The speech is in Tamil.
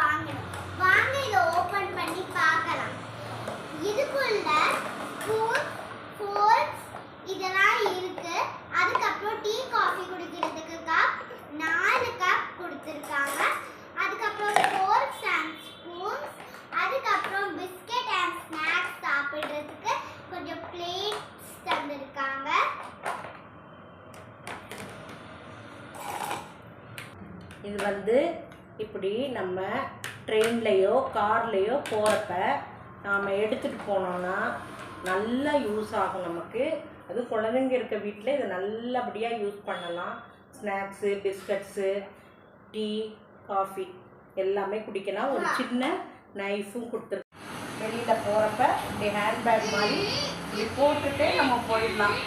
வாங்கணும். வாங்க ஓப்பன் பண்ணி பார்க்கலாம். இதுக்குள்ள ஸ்பூன் இதெல்லாம் இருக்கு. அதுக்கப்புறம் டீ காஃபி குடிக்கிறதுக்கு கப் நாலு கப் கொடுத்துருக்காங்க. அதுக்கப்புறம் ஃபோர்க்ஸ் அண்ட் ஸ்பூன்ஸ் அதுக்கப்புறம் பிஸ்கெட் அண்ட் ஸ்நாக்ஸ் சாப்பிட்றதுக்கு கொஞ்சம் பிளேட்ஸ் தந்திருக்காங்க. இது வந்து இப்படி நம்ம ட்ரெயின்லேயோ கார்லேயோ போகிறப்ப நாம் எடுத்துகிட்டு போனோம்னா நல்லா யூஸ் ஆகும் நமக்கு. அது குழந்தைங்க இருக்க வீட்டில் இதை நல்லபடியாக யூஸ் பண்ணலாம். ஸ்நாக்ஸு பிஸ்கட்ஸு டீ காஃபி எல்லாமே குடிக்கலாம் ஒரு சின்ன நைஃபும் கொடுத்துருக்கு வெளியில் போகிறப்ப இப்படி ஹேண்ட்பேக் மாதிரி இப்படி போட்டுகிட்டே நம்ம போயிடலாம்.